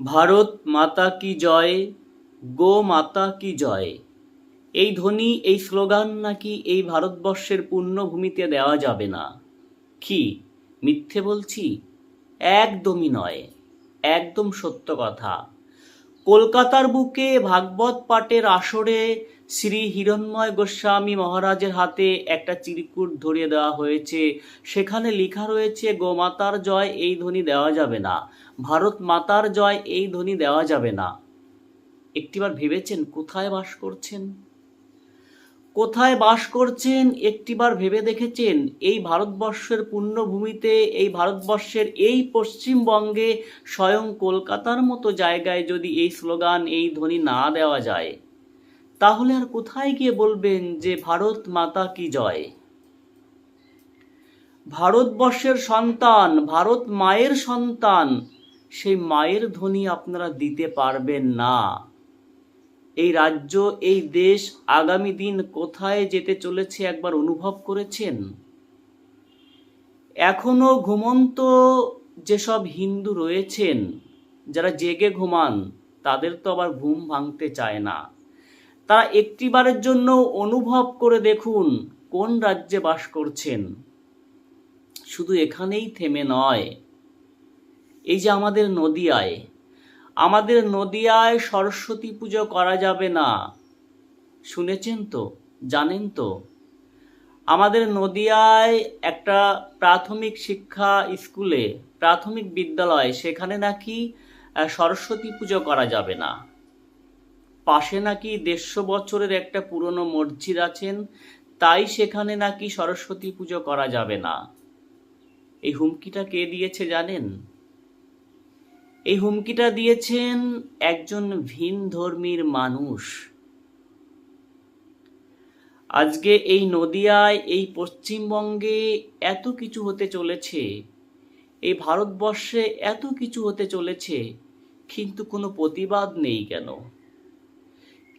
ভারত মাতা কি জয়? গো মাতা কি জয়? এই ধ্বনি, এই স্লোগান নাকি এই ভারতবর্ষের পূর্ণভূমিতে দেওয়া যাবে না? কি? মিথ্যে বলছি? একদমই নয়। একদম সত্য কথা। কলকাতার বুকে ভাগবত পাঠের আসরে শ্রী হিরণময় গোস্বামী মহারাজের হাতে একটা চিরকুট ধরিয়ে দেওয়া হয়েছে। সেখানে লেখা রয়েছে গোমাতার জয়, এই ধ্বনি দেওয়া যাবে না। ভারত মাতার জয়, এই ধ্বনি দেওয়া যাবে না। একটিবার ভেবেছেন, কোথায় বাস করছেন? কোথায় বাস করছেন? একটিবার ভেবে দেখেছেন, এই ভারতবর্ষের পুণ্যভূমিতে এই ভারতবর্ষের এই পশ্চিমবঙ্গে স্বয়ং কলকাতার মতো জায়গায় যদি এই স্লোগান, এই ধ্বনি না দেওয়া যায়। তাহলে আর কোথায় গিয়ে বলবেন যে ভারত মাতা কি জয়? ভারতবর্ষের সন্তান, ভারত মায়ের সন্তান, সেই মায়ের ধ্বনি আপনারা দিতে পারবেন না। এই রাজ্য, এই দেশ আগামী দিন কোথায় যেতে চলেছে একবার অনুভব করেছেন? এখনও ঘুমন্ত যেসব হিন্দু রয়েছেন, যারা জেগে ঘুমান, তাদের তো আবার ঘুম ভাঙতে চায় না। তারা একটিবারের জন্য অনুভব করে দেখুন কোন রাজ্যে বাস করছেন। শুধু এখানেই থেমে নয়, এই যে আমাদের নদিয়ায় আমাদের নদিয়ায় সরস্বতী পুজো করা যাবে না। শুনেছেন তো? জানেন তো? আমাদের নদিয়ায় একটা প্রাথমিক শিক্ষা স্কুলে, প্রাথমিক বিদ্যালয়, সেখানে নাকি সরস্বতী পুজো করা যাবে না। পাশে নাকি দেড়শো বছরের একটা পুরনো মসজিদ আছেন, তাই সেখানে নাকি সরস্বতী পুজো করা যাবে না। এই হুমকিটা কে দিয়েছে জানেন? এই হুমকিটা দিয়েছেন একজন ভিন ধর্মীর মানুষ। আজকে এই নদিয়ায়, এই পশ্চিমবঙ্গে এত কিছু হতে চলেছে, এই ভারতবর্ষে এত কিছু হতে চলেছে, কিন্তু কোনো প্রতিবাদ নেই কেন?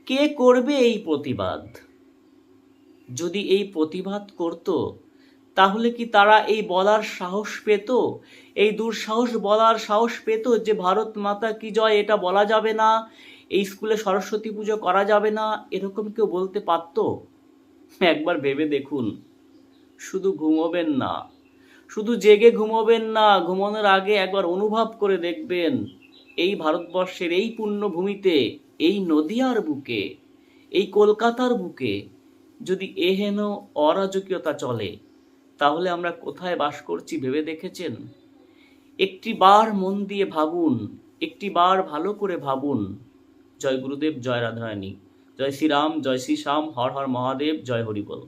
কে করবে এই প্রতিবাদ? যদি এই প্রতিবাদ করত, তাহলে কি তারা এই বলার সাহস পেত? এই দুঃসাহস বলার সাহস পেত যে ভারত মাতা কি জয় এটা বলা যাবে না, এই স্কুলে সরস্বতী পুজো করা যাবে না, এরকম কেউ বলতে পারত? একবার ভেবে দেখুন, শুধু ঘুমোবেন না, শুধু জেগে ঘুমোবেন না, ঘুমানোর আগে একবার অনুভব করে দেখবেন, এই ভারতবর্ষের এই পুণ্যভূমিতে এই নদিয়ার বুকে, এই কলকাতার বুকে যদি এহেন অরাজকীয়তা চলে, তাহলে আমরা কোথায় বাস করছি ভেবে দেখেছেন? একটি বার মন দিয়ে ভাবুন, একটি বার ভালো করে ভাবুন। জয় গুরুদেব, জয় রাধারানী, জয় শ্রীরাম, জয় শ্রী শ্যাম হর হর মহাদেব, জয় হরিবল।